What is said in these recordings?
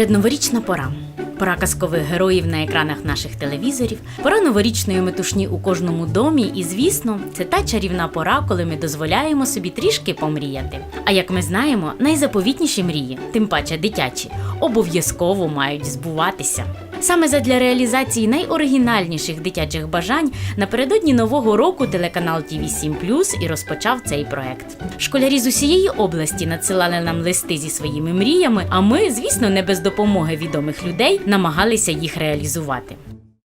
Передноворічна пора. Пора казкових героїв на екранах наших телевізорів, пора новорічної метушні у кожному домі, і звісно, це та чарівна пора, коли ми дозволяємо собі трішки помріяти. А як ми знаємо, найзаповітніші мрії, тим паче дитячі, обов'язково мають збуватися. Саме задля реалізації найоригінальніших дитячих бажань напередодні нового року телеканал tv 7 і розпочав цей проект. Школярі з усієї області надсилали нам листи зі своїми мріями, а ми, звісно, не без допомоги відомих людей намагалися їх реалізувати.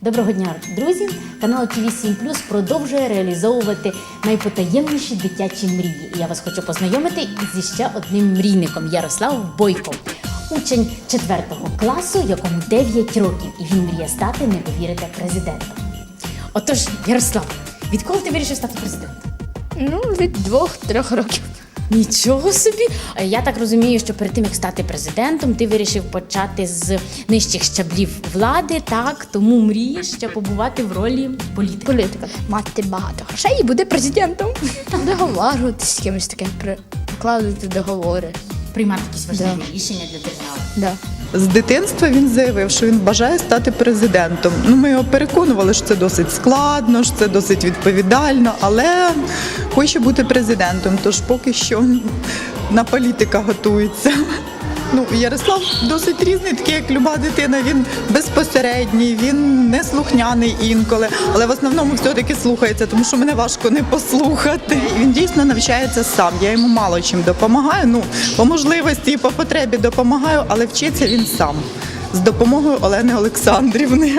Доброго дня, друзі! Канал tv 7 продовжує реалізовувати найпотаємніші дитячі мрії. І я вас хочу познайомити зі ще одним мрійником Ярослав Бойко. Учень 4 класу, якому 9 років, і він мріє стати, не повірите, президентом. Отож, Ярослав, відколи ти вирішив стати президентом? Ну, від двох-трьох років. Нічого собі. Я так розумію, що перед тим як стати президентом, ти вирішив почати з нижчих щаблів влади, так тому мрієш ще побувати в ролі політика. Політика. Мати багато грошей і буде президентом. Договарюватися з кимось таким, прикладати договори. Приймати якісь важливі Да. рішення для держави. Да. З дитинства він заявив, що він бажає стати президентом. Ну, ми його переконували, що це досить складно, що це досить відповідально, але хоче бути президентом. Тож поки що на політика готується. Ну, Ярослав досить різний, такий, як люба дитина. Він безпосередній, він не слухняний інколи, але в основному все-таки слухається, тому що мене важко не послухати. Він дійсно навчається сам. Я йому мало чим допомагаю. Ну, по можливості по потребі допомагаю, але вчиться він сам з допомогою Олени Олександрівни.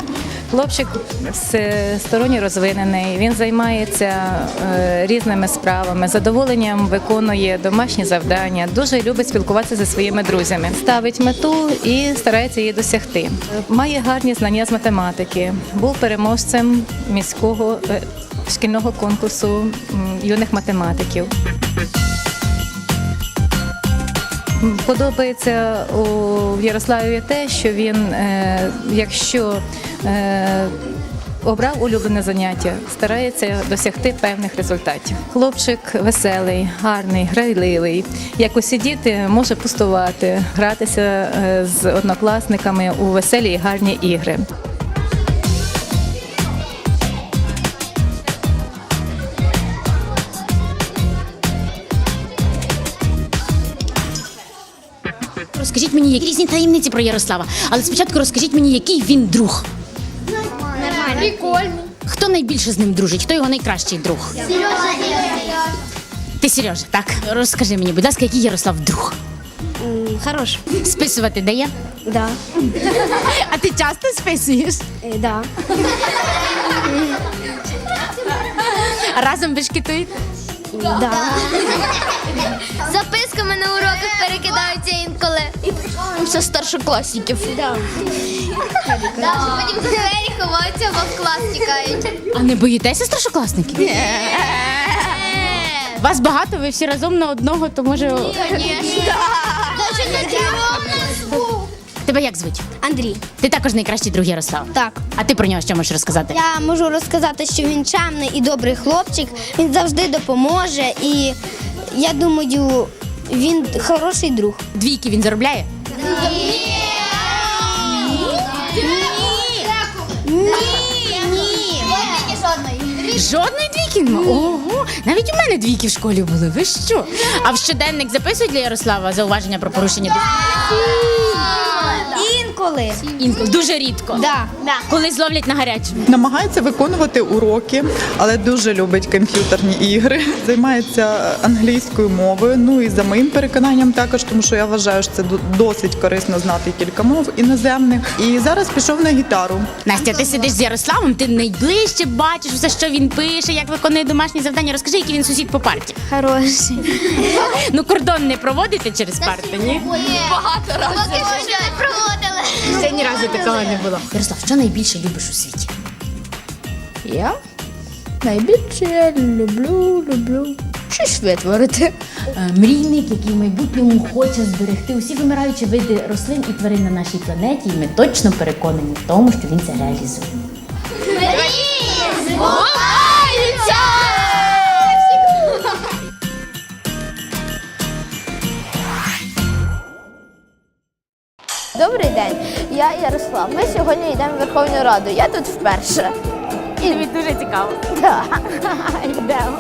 Хлопчик всесторонньо розвинений, він займається е, різними справами, задоволенням виконує домашні завдання, дуже любить спілкуватися зі своїми друзями, ставить мету і старається її досягти. Має гарні знання з математики, був переможцем міського е, шкільного конкурсу юних математиків. Подобається у Ярославі те, що він, е, якщо е, обрав улюблене заняття, старається досягти певних результатів. Хлопчик веселий, гарний, грайливий. Як усі діти, може пустувати, гратися е, з однокласниками у веселі і гарні ігри. Розкажіть мені які різні таємниці про Ярослава, але спочатку розкажіть мені, який він друг. Прикольно. Хто найбільше з ним дружить? Хто його найкращий друг? Сережа. Ти Сережа, так розкажи мені, будь ласка, який Ярослав друг? Хорош. Списувати дає? Да. А ти часто списуєш? Е, да. Разом бешкетуєте? Да. Записками на уроках перекидаються інколи. Це старшокласників. Да, потім за двері ховаються, бо в клас тікають. А не боїтеся старшокласників? Вас багато, ви всі разом на одного, то може. Даже на діагноз. Тебе як звуть? Андрій. Ти також найкращий друг Ярослава. Так. А ти про нього що можеш розказати? Я можу розказати, що він чемний і добрий хлопчик. Він завжди допоможе. І я думаю, він хороший друг. Двійки він заробляє? Жодної двійки? Ого, навіть у мене двійки в школі були. Ви що? А в щоденник записують для Ярослава зауваження про порушення Інколи. Інколи дуже рідко. Да. Коли зловлять на гарячому. Намагається виконувати уроки, але дуже любить комп'ютерні ігри. Займається англійською мовою. Ну і за моїм переконанням також, тому що я вважаю, що це досить корисно знати кілька мов іноземних. І зараз пішов на гітару. Настя, ти сидиш з Ярославом, ти найближче бачиш все, що він пише, як виконує домашні завдання. Розкажи, який він сусід по парті. Хороший. Ну кордон не проводите через парту, ні? Багато разів. Поки що не проводили. Ще ні разу такого не було. Ярослав, що найбільше любиш у світі? Я найбільше я люблю, люблю щось витворити. Е, Мрійник, який в майбутньому хоче зберегти усі вимираючі види рослин і тварин на нашій планеті, і ми точно переконані в тому, що він це реалізує. Ярослав. Ми сьогодні йдемо в Верховну Раду. Я тут вперше. І тобі дуже цікаво. Да. Йдемо.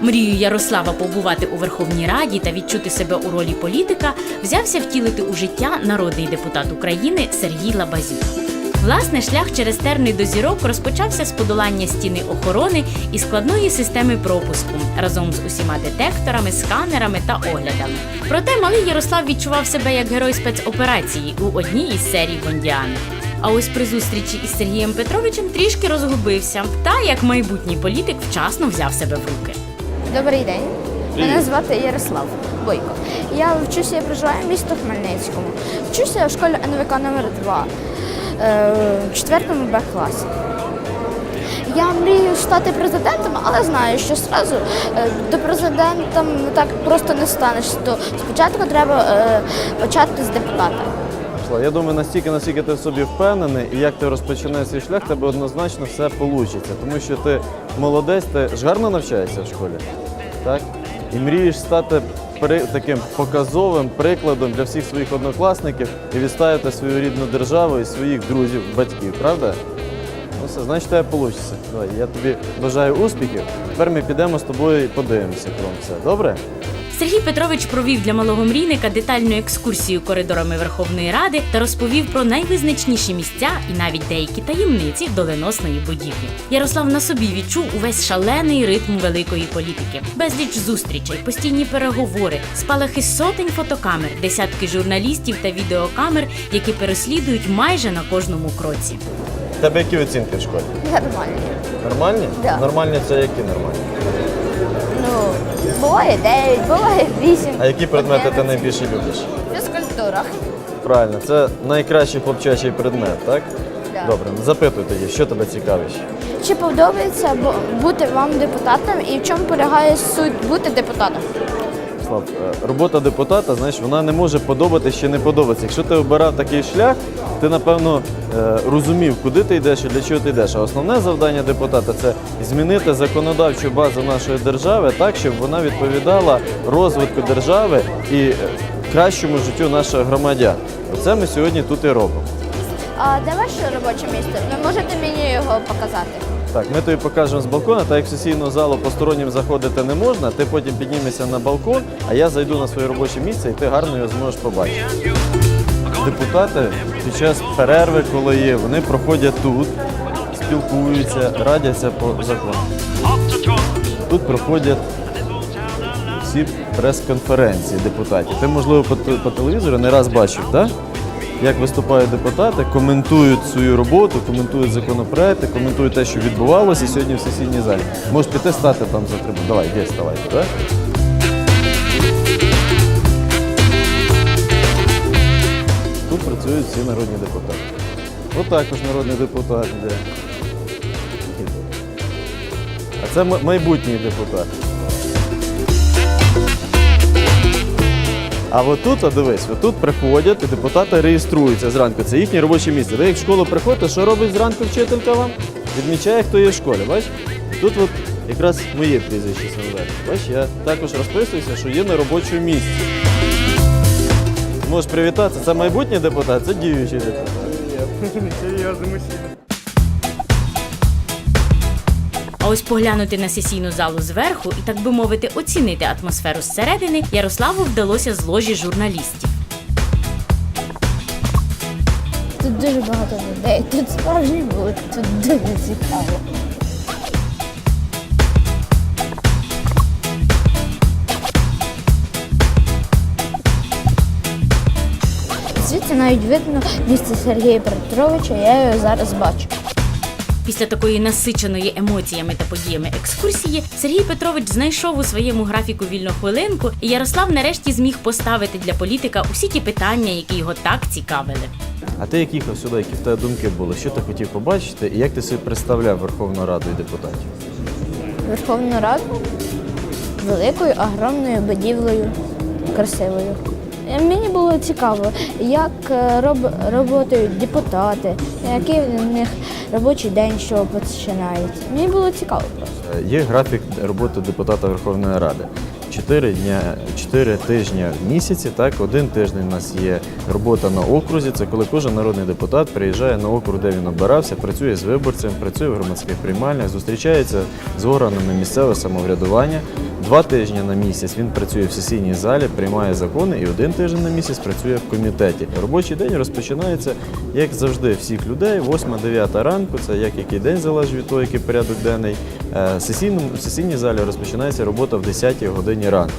Мрію Ярослава побувати у Верховній Раді та відчути себе у ролі політика взявся втілити у життя народний депутат України Сергій Лабазюк. Власне, шлях через терни до зірок розпочався з подолання стіни охорони і складної системи пропуску разом з усіма детекторами, сканерами та оглядами. Проте малий Ярослав відчував себе як герой спецоперації у одній із серій Бондіани. А ось при зустрічі із Сергієм Петровичем трішки розгубився та, як майбутній політик, вчасно взяв себе в руки. Добрий день. Мене звати Ярослав Бойко. Я вчуся, я проживаю в місто Хмельницькому. Вчуся в школі НВК номер 2 е, в 4 Б класі. Я мрію стати президентом, але знаю, що зразу е, до президента так просто не станеш. То спочатку треба е, почати з депутата. Я думаю, настільки, наскільки ти в собі впевнений, і як ти розпочинаєш свій шлях, тебе однозначно все вийде. Тому що ти молодець, ти ж гарно навчаєшся в школі, так? І мрієш стати таким показовим прикладом для всіх своїх однокласників і відставити свою рідну державу і своїх друзів, батьків, правда? Ну все, значить, тебе вийде. Давай, я тобі бажаю успіхів. Тепер ми підемо з тобою і подивимося про все. Добре? Сергій Петрович провів для малого мрійника детальну екскурсію коридорами Верховної Ради та розповів про найвизначніші місця і навіть деякі таємниці доленосної будівлі. Ярослав на собі відчув увесь шалений ритм великої політики, безліч зустрічей, постійні переговори, спалахи сотень фотокамер, десятки журналістів та відеокамер, які переслідують майже на кожному кроці. Тебе які оцінки в школі? Нормально. Нормальні? Да. Нормальні це які нормальні? Буває 9, буває 8. А які предмети ти найбільше любиш? Фізкультура. Правильно, це найкращий хлопчачий предмет, так? Да. Добре, запитуй тоді, що тебе цікавить? Чи подобається бу- бути вам депутатом і в чому полягає суть бути депутатом? Слав, е, робота депутата, знаєш, вона не може подобатися чи не подобатися. Якщо ти обирав такий шлях, ти напевно е, розумів, куди ти йдеш і для чого ти йдеш. А основне завдання депутата це змінити законодавчу базу нашої держави так, щоб вона відповідала розвитку держави і е, кращому життю наших громадян. Оце ми сьогодні тут і робимо. А де ваше робоче місце? Ви можете мені його показати? Так, ми тобі покажемо з балкона, так як в сесійну залу постороннім заходити не можна, ти потім піднімешся на балкон, а я зайду на своє робоче місце і ти гарно його зможеш побачити. Депутати під час перерви, коли є, вони проходять тут, спілкуються, радяться по закону. Тут проходять всі прес-конференції депутатів. Ти, можливо, по, по телевізору не раз бачив, так? Як виступають депутати, коментують свою роботу, коментують законопроекти, коментують те, що відбувалося сьогодні в сесійній залі. Можеш піти стати там за трибуну. Давай, є, ставай. Так? Тут працюють всі народні депутати. От також народний депутат йде. А це майбутній депутат. А отут, а дивись, отут приходять і депутати реєструються зранку. Це їхнє робоче місце. Ви як в школу приходите, що робить зранку вчителька вам? Відмічає, хто є в школі. Бач? Тут от якраз моє прізвище саме. Бач, я також розписуюся, що є на робочому місці. Можеш привітатися. Це майбутній депутат, це діючий депутат. А ось поглянути на сесійну залу зверху і, так би мовити, оцінити атмосферу зсередини Ярославу вдалося з ложі журналістів. Тут дуже багато людей, тут справжні були, тут дуже цікаво. Звідси навіть видно місце Сергія Петровича, я його зараз бачу. Після такої насиченої емоціями та подіями екскурсії Сергій Петрович знайшов у своєму графіку вільну хвилинку, і Ярослав нарешті зміг поставити для політика усі ті питання, які його так цікавили. А ти як їхав сюди, які в тебе думки були? Що ти хотів побачити і як ти собі представляв Верховну Раду і депутатів? Верховну Раду великою, огромною будівлею, красивою. Е, Мені було цікаво, як е, роб, працюють депутати, який в них робочий день, що починається. Мені було цікаво просто. Е, Є графік роботи депутата Верховної Ради. 4 дня, 4 тижні в місяці. Так, один тиждень у нас є робота на окрузі. Це коли кожен народний депутат приїжджає на округ, де він обирався, працює з виборцем, працює в громадських приймальнях, зустрічається з органами місцевого самоврядування. Два тижні на місяць він працює в сесійній залі, приймає закони, і один тиждень на місяць працює в комітеті. Робочий день розпочинається, як завжди, всіх людей, 8-9 ранку. Це як який день залежить від того, який порядок денний. Е, В сесійній залі розпочинається робота в 10 годині ранку.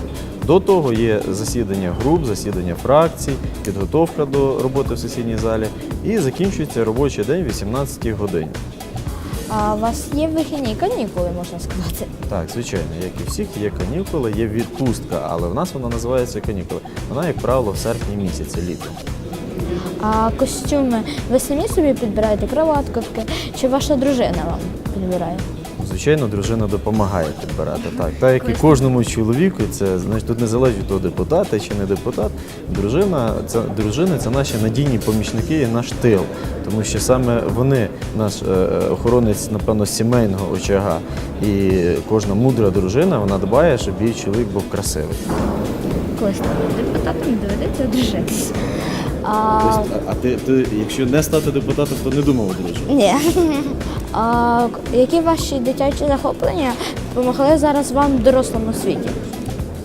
До того є засідання груп, засідання фракцій, підготовка до роботи в сесійній залі і закінчується робочий день в 18 годині. А у вас є вихідні канікули, можна сказати. Так, звичайно, як і всіх, є канікули, є відпустка, але в нас вона називається канікули. Вона, як правило, в серпні місяці, літом. А костюми ви самі собі підбираєте кроватковки, чи ваша дружина вам підбирає? Звичайно, дружина допомагає підбирати. Так, так як і кожному чоловіку, це значить тут не залежить від того, депутата чи не депутат. Дружина це дружини це наші надійні помічники і наш тил. Тому що саме вони, наш е, е, охоронець, напевно, сімейного очага. І кожна мудра дружина вона дбає, щоб її чоловік був красивий. Коли станете депутатом, доведеться одружитися. А, а ти, ти, якщо не стати депутатом, то не думав одружувати? ні. А які ваші дитячі захоплення допомогли зараз вам в дорослому світі?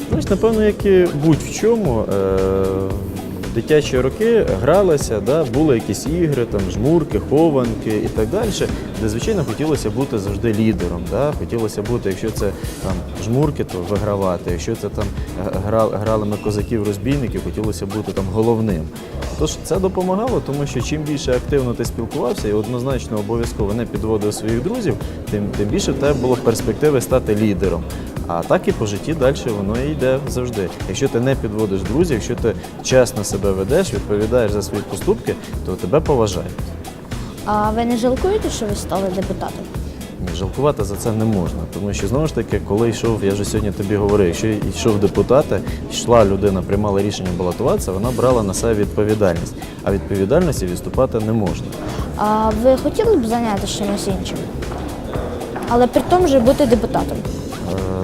Знаєш, напевно, як і будь-в чому. Е- дитячі роки гралися, да, були якісь ігри, там, жмурки, хованки і так далі, де, звичайно, хотілося бути завжди лідером. Да? Хотілося бути, якщо це там, жмурки, то вигравати, якщо це там грали ми козаків-розбійників, хотілося бути там головним. Тож це допомагало, тому що чим більше активно ти спілкувався і однозначно обов'язково не підводив своїх друзів, тим, тим більше в тебе було перспективи стати лідером. А так і по житті далі воно і йде завжди. Якщо ти не підводиш друзів, якщо ти чесно себе ведеш, відповідаєш за свої поступки, то тебе поважають. А ви не жалкуєте, що ви стали депутатом? Ні, жалкувати за це не можна. Тому що знову ж таки, коли йшов, я вже сьогодні тобі говорив, якщо йшов депутати, йшла людина, приймала рішення балотуватися, вона брала на себе відповідальність. А відповідальності відступати не можна. А ви хотіли б зайнятися чимось іншим? Але при тому же бути депутатом.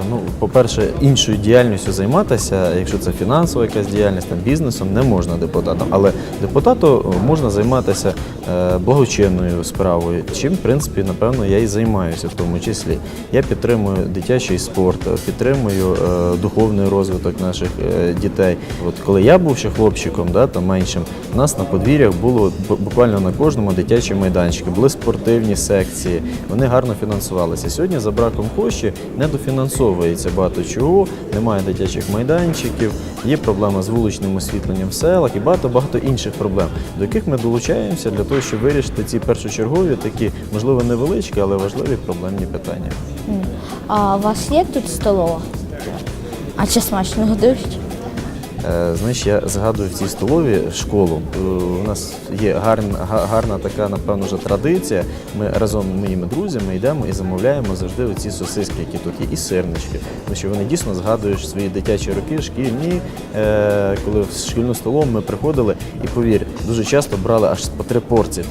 Е, Ну, по-перше, іншою діяльністю займатися, якщо це фінансова якась діяльність, там, бізнесом, не можна депутатом. Але депутату можна займатися е, благочинною справою, чим, в принципі, напевно, я і займаюся в тому числі. Я підтримую дитячий спорт, підтримую е, духовний розвиток наших е, дітей. От коли я був ще хлопчиком, да, там меншим, у нас на подвір'ях було буквально на кожному дитячі майданчики, були спортивні секції, вони гарно фінансувалися. Сьогодні за браком коштів не дофінансовується багато чого, немає дитячих майданчиків, є проблема з вуличним освітленням в селах і багато багато інших проблем, до яких ми долучаємося для того, щоб вирішити ці першочергові, такі можливо невеличкі, але важливі проблемні питання. А у вас є тут столова? А чи смачно годують? Е, Знаєш, я згадую в цій столові школу. Е, У нас є гарна, гарна така, напевно, вже традиція. Ми разом з моїми друзями йдемо і замовляємо завжди оці сосиски, які тут є, і сирнички. Тому що вони дійсно згадуєш свої дитячі роки, шкільні, е, коли в шкільну столову ми приходили і повір, дуже часто брали аж по три порції.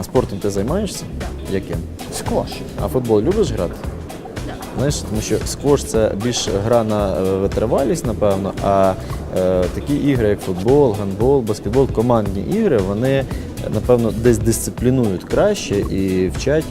А спортом ти займаєшся? Яким? Сквош. А футбол любиш грати? Знаєш, тому що скош це більш гра на е, витривалість, напевно, а е, такі ігри, як футбол, гандбол, баскетбол, командні ігри, вони, напевно, десь дисциплінують краще і вчать,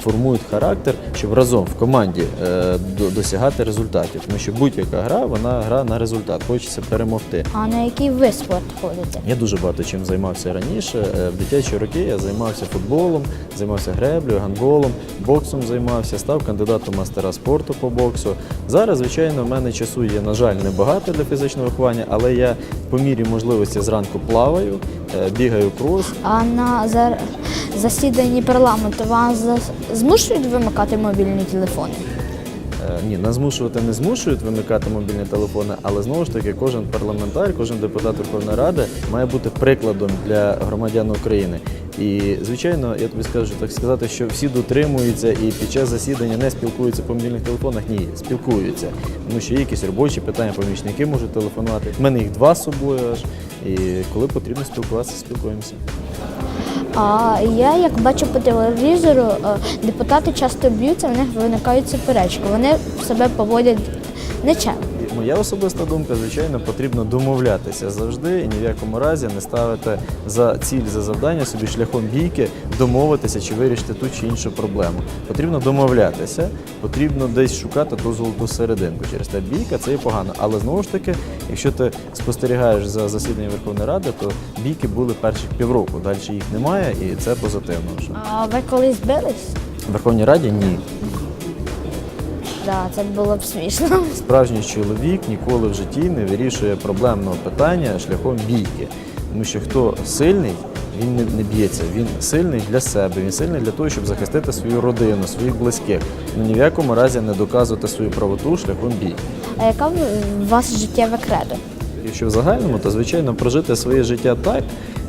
формують характер, щоб разом в команді е, досягати результатів. Тому що будь-яка гра, вона гра на результат, хочеться перемогти. А на який ви спорт ходите? Я дуже багато чим займався раніше. Е, В дитячі роки я займався футболом, займався греблею, гандболом, боксом займався, став кандидатом мастера спорту по боксу. Зараз, звичайно, в мене часу є, на жаль, небагато для фізичного виховання, але я по мірі можливості зранку плаваю, е, бігаю крос. А на засіданні парламенту вас змушують вимикати мобільні телефони? Е, Ні, нас змушувати не змушують вимикати мобільні телефони, але знову ж таки кожен парламентар, кожен депутат Верховної Ради має бути прикладом для громадян України. І звичайно, я тобі скажу так сказати, що всі дотримуються і під час засідання не спілкуються по мобільних телефонах. Ні, спілкуються, тому що є якісь робочі питання, помічники можуть телефонувати. У мене їх два з собою аж. І коли потрібно спілкуватися, спілкуємося. А я як бачу по телевізору, е, депутати часто б'ються, в них виникають суперечки. Вони себе поводять нечемно. Моя особиста думка, звичайно, потрібно домовлятися завжди і ні в якому разі не ставити за ціль, за завдання собі шляхом бійки домовитися чи вирішити ту чи іншу проблему. Потрібно домовлятися, потрібно десь шукати ту золоту серединку. Через те бійка це і погано. Але знову ж таки, якщо ти спостерігаєш за засіданням Верховної Ради, то бійки були перших півроку. Далі їх немає, і це позитивно. Вже. А ви колись бились? В Верховній Раді ні. Да, це було б смішно. Справжній чоловік ніколи в житті не вирішує проблемного питання шляхом бійки. Тому що хто сильний, він не, не б'ється. Він сильний для себе, він сильний для того, щоб захистити свою родину, своїх близьких. Ну ні в якому разі не доказувати свою правоту шляхом бійки. А яка в- у вас життєве кредо? Якщо в загальному, то звичайно прожити своє життя так,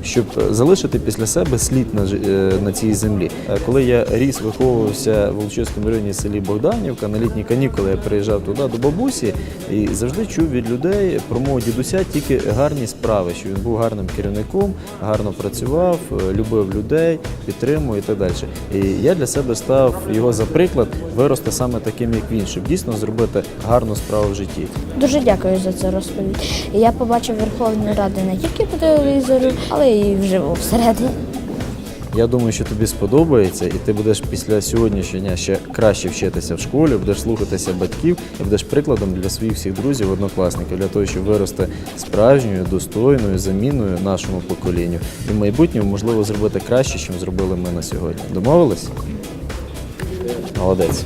щоб залишити після себе слід на, е, на цій землі. Е, Коли я ріс, виховувався в Волочиському районі селі Богданівка, на літні канікули я приїжджав туди до бабусі і завжди чув від людей про мого дідуся тільки гарні справи, що він був гарним керівником, гарно працював, е, любив людей, підтримував і так далі. І я для себе став його за приклад вирости саме таким, як він, щоб дійсно зробити гарну справу в житті. Дуже дякую за цю розповідь. Я побачив Верховну Раду не тільки по телевізору, але й вживу всередині. Я думаю, що тобі сподобається, і ти будеш після сьогоднішнього дня ще краще вчитися в школі, будеш слухатися батьків і будеш прикладом для своїх всіх друзів, однокласників, для того, щоб вирости справжньою, достойною заміною нашому поколінню. І в майбутньому можливо зробити краще, ніж зробили ми на сьогодні. Домовились? Молодець.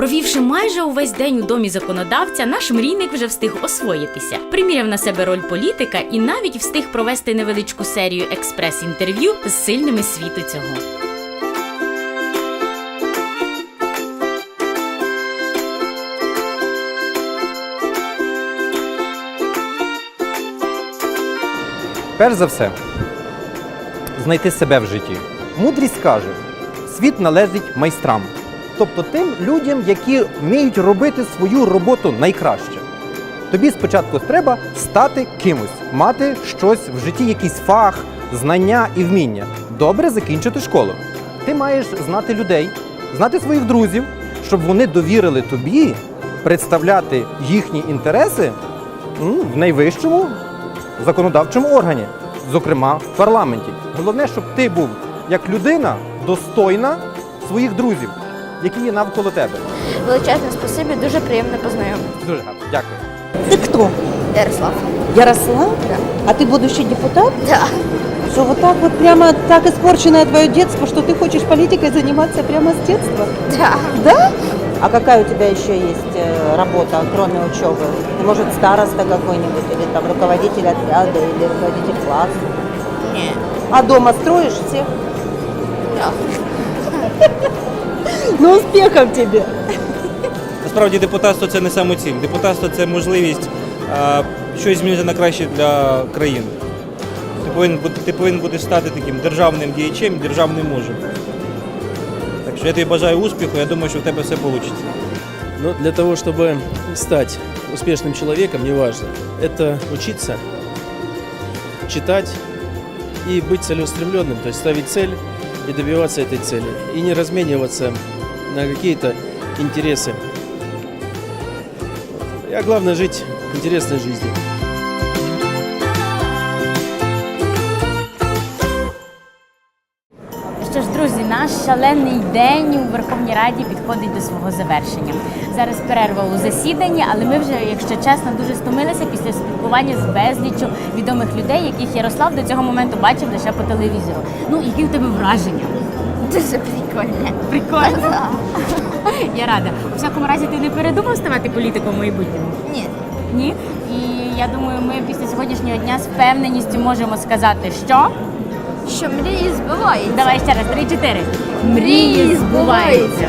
Провівши майже увесь день у домі законодавця, наш мрійник вже встиг освоїтися, приміряв на себе роль політика і навіть встиг провести невеличку серію експрес-інтерв'ю з сильними світу цього. Перш за все, знайти себе в житті. Мудрість каже, світ належить майстрам, тобто тим людям, які вміють робити свою роботу найкраще. Тобі спочатку треба стати кимось, мати щось в житті, якийсь фах, знання і вміння. Добре закінчити школу. Ти маєш знати людей, знати своїх друзів, щоб вони довірили тобі представляти їхні інтереси в найвищому законодавчому органі, зокрема в парламенті. Головне, щоб ти був як людина достойна своїх друзів, які є навколо тебе. Величезне спасибі, дуже приємно познайомитися. Дуже гарно. Дякую. Ты кто? Ярослав. Ярослав? А ты будущий депутат? Да. Что вот так вот прямо так испорченное твое детство, что ты хочешь политикой заниматься прямо с детства? Да. Да? А какая у тебя еще есть э, работа, кроме учебы? Ты, может, староста какой-нибудь, или там руководитель отряда, или руководитель класса? Ні. А дома строишь всех? Да. Ну, успехов тебе! Насправді депутатство це не самоціль. Депутатство це можливість а, щось змінити на краще для країни. Ти повинен бути, ти повинен бути стати таким державним діячем, державним мужем. Так що я тобі бажаю успіху, я думаю, що в тебе все вийде. Но для того, чтобы стать успешным человеком, неважно, это учиться, читать и быть целеустремленным, то есть ставить цель и добиваться этой цели, и не размениваться на какие-то интересы. А главное жить интересной жизнью. Наш шалений день у Верховній Раді підходить до свого завершення. Зараз перерва у засіданні, але ми вже, якщо чесно, дуже стомилися після спілкування з безліччю відомих людей, яких Ярослав до цього моменту бачив лише по телевізору. Ну, які в тебе враження? Дуже прикольно. Прикольно. Я рада. У всякому разі, ти не передумав ставати політиком у майбутньому? Ні. Ні. І я думаю, ми після сьогоднішнього дня з впевненістю можемо сказати, що Що мрії збиваються. давай ще раз три-чотири. Мрії збуваються.